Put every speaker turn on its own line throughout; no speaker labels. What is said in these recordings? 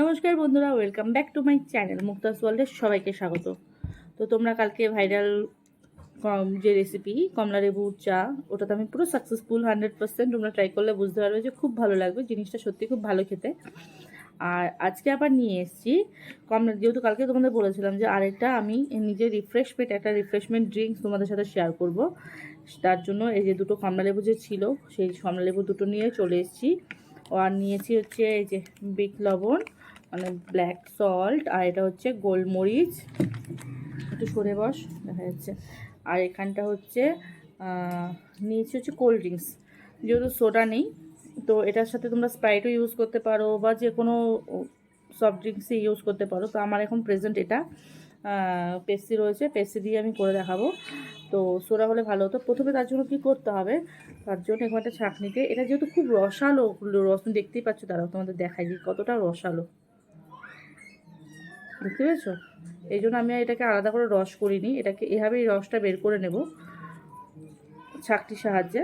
নমস্কার বন্ধুরা welcome back to my channel Muktas ওয়ার্ল্ডের সবাইকে স্বাগত। তো তোমরা কালকে ভাইরাল যে রেসিপি কমলা লেবুর চা ওটা তো আমি পুরো সাকসেসফুল হান্ড্রেড পার্সেন্ট তোমরা ট্রাই করলে বুঝতে পারবে যে খুব ভালো লাগবে, জিনিসটা সত্যি খুব ভালো খেতে। আর আজকে আবার নিয়ে এসেছি কমলা, যেহেতু কালকে তোমাদের বলেছিলাম যে আরেকটা আমি নিজের রিফ্রেশমেন্ট একটা রিফ্রেশমেন্ট ড্রিঙ্কস তোমাদের সাথে শেয়ার করব। তার জন্য এই যে দুটো কমলা লেবু যে ছিল, সেই কমলা লেবু দুটো নিয়ে চলে এসেছি। আর নিয়েছি হচ্ছে এই যে বিট লবণ মানে ব্ল্যাক সল্ট আর এটা হচ্ছে গোলমরিচ। একটু সরে বস, দেখা যাচ্ছে। আর এখানটা হচ্ছে নিয়েছি হচ্ছে কোল্ড ড্রিঙ্কস যেহেতু সোডা নেই, তো এটার সাথে তোমরা স্প্রাইটও ইউজ করতে পারো বা যে কোনো সফট ড্রিঙ্কসই ইউজ করতে পারো। তো আমার এখন প্রেজেন্ট এটা। পেস্সি রয়েছে পেস্সি দিয়ে আমি করে দেখাবো। তো সোডা হলে ভালো হতো। প্রথমে তার জন্য কী করতে হবে? তার জন্য এরকম একটা ছাঁকনিতে, এটা যেহেতু খুব রসালো, রস দেখতেই পাচ্ছ তারাও তোমাদের দেখাই যে কতটা রসালো। দেখতে পেয়েছ এই জন্য আমি এটাকে আলাদা করে রস করিনি। এটাকে এভাবেই রসটা বের করে নেব ছাকটির সাহায্যে।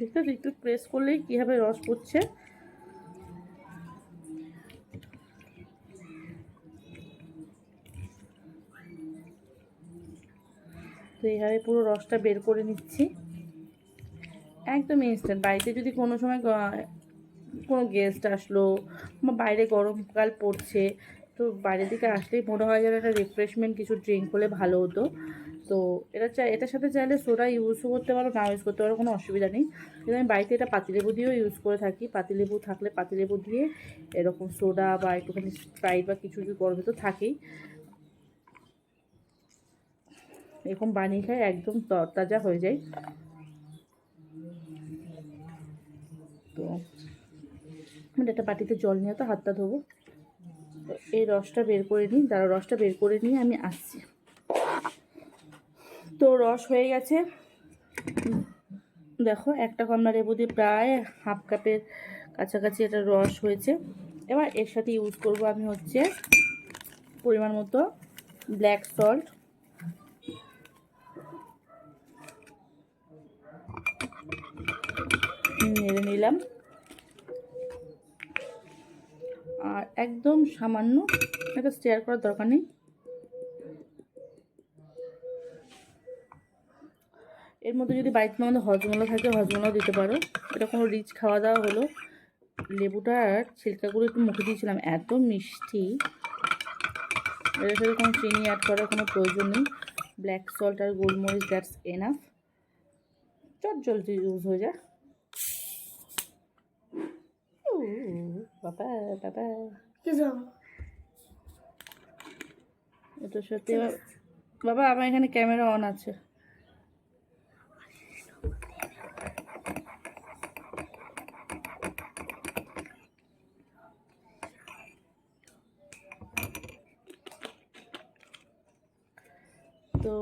দেখতে? একটু প্রেস করলেই কীভাবে রস পড়ছে। তো এইভাবে পুরো রসটা বের করে নিচ্ছি। একদম ইনস্ট্যান্ট বাড়িতে যদি কোনো সময় কোনো গেস্ট আসলো, বা বাইরে গরমকাল পড়ছে, তো বাইরে থেকে আসলেই মনে হয় যেন একটা রিফ্রেশমেন্ট কিছু ড্রিঙ্ক হলে ভালো হতো। তো এটা চাই এটার সাথে চাইলে সোডা ইউজও করতে পারো, না ইউজ করতে পারো, কোনো অসুবিধা নেই। কিন্তু আমি বাড়িতে এটা পাতিলেবু দিয়েও ইউজ করে থাকি। পাতিলেবু থাকলে পাতিলেবু দিয়ে এরকম সোডা বা একটুখানি স্প্রাইট বা কিছু কিছু গরমে তো থাকেই, এরকম বানিয়ে খাই, একদম তরতাজা হয়ে যায়। তো আমি একটা বাটিতে জল নিয়ে তো হাতটা ধোবো। তো এই রসটা বের করে নিই তারা রসটা বের করে নিয়ে আমি আসছি। তো রস হয়ে গেছে। দেখো, একটা কমলা লেবু দিয়ে প্রায় হাফ কাপের কাছাকাছি এটা রস হয়েছে। এবার এর সাথে ইউজ করব আমি হচ্ছে পরিমাণ মতো ব্ল্যাক সল্ট নেড়ে নিলাম। একদম সামান্য এটা স্টেয়ার করার দরকার নেই। এর মধ্যে যদি বাড়িতে আমাদের হজমলা থাকে, হজমলাও দিতে পারো। এটা কোনো রিচ খাওয়া দাওয়া হলো। লেবুটার ছিলকাগুলো একটু মুখে দিয়েছিলাম এত মিষ্টি। এর সাথে কোনো চিনি অ্যাড করার কোনো প্রয়োজন নেই। ব্ল্যাক সল্ট আর গোলমরিচ দ্যাটস এনাফ চট জলদি ইউজ হয়ে যায় বাবা বাবা। এটা সত্যি বাবা আমার এখানে ক্যামেরা অন আছে। তো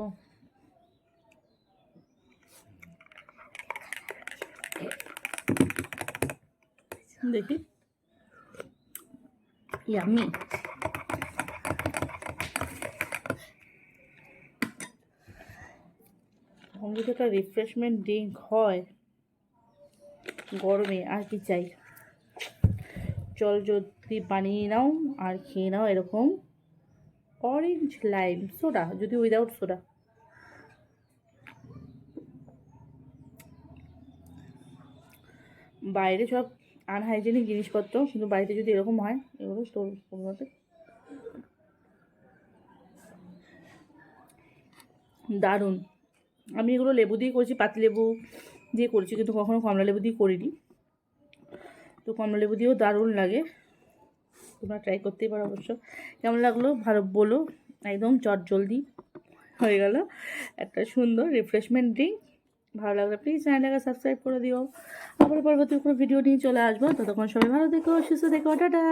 দেখি। ইয়ামি এখন যদি একটা রিফ্রেশমেন্ট ড্রিঙ্ক হয়। গরমে আর কি চাই? জল যদি বানিয়ে নাও আর খেয়ে নাও এরকম অরেঞ্জ লাইম সোডা যদি উইদাউট সোডা বাইরে সব আনহাইজেনিক জিনিসপত্র, কিন্তু বাড়িতে যদি এরকম হয়, এগুলো কোনোভাবে দারুণ। আমি এগুলো লেবু দিয়ে করেছি পাতিলেবু দিয়ে করেছি, কিন্তু কখনো কমলা লেবু দিয়ে করিনি। তো কমলা লেবু দিয়েও দারুণ লাগে। তোমরা ট্রাই করতেই পারো অবশ্য। কেমন লাগল? ভালো বলো। একদম চট জলদি হয়ে গেল। একটা সুন্দর রিফ্রেশমেন্ট ড্রিঙ্ক ভালো লাগলে প্লিজ চ্যানেলটাকে সাবস্ক্রাইব করে দিও। আবার পরবর্তী কোনো ভিডিও নিয়ে চলে আসব। ততক্ষণ সবাই ভালো থেকো, সুস্থ দেখো টাটা।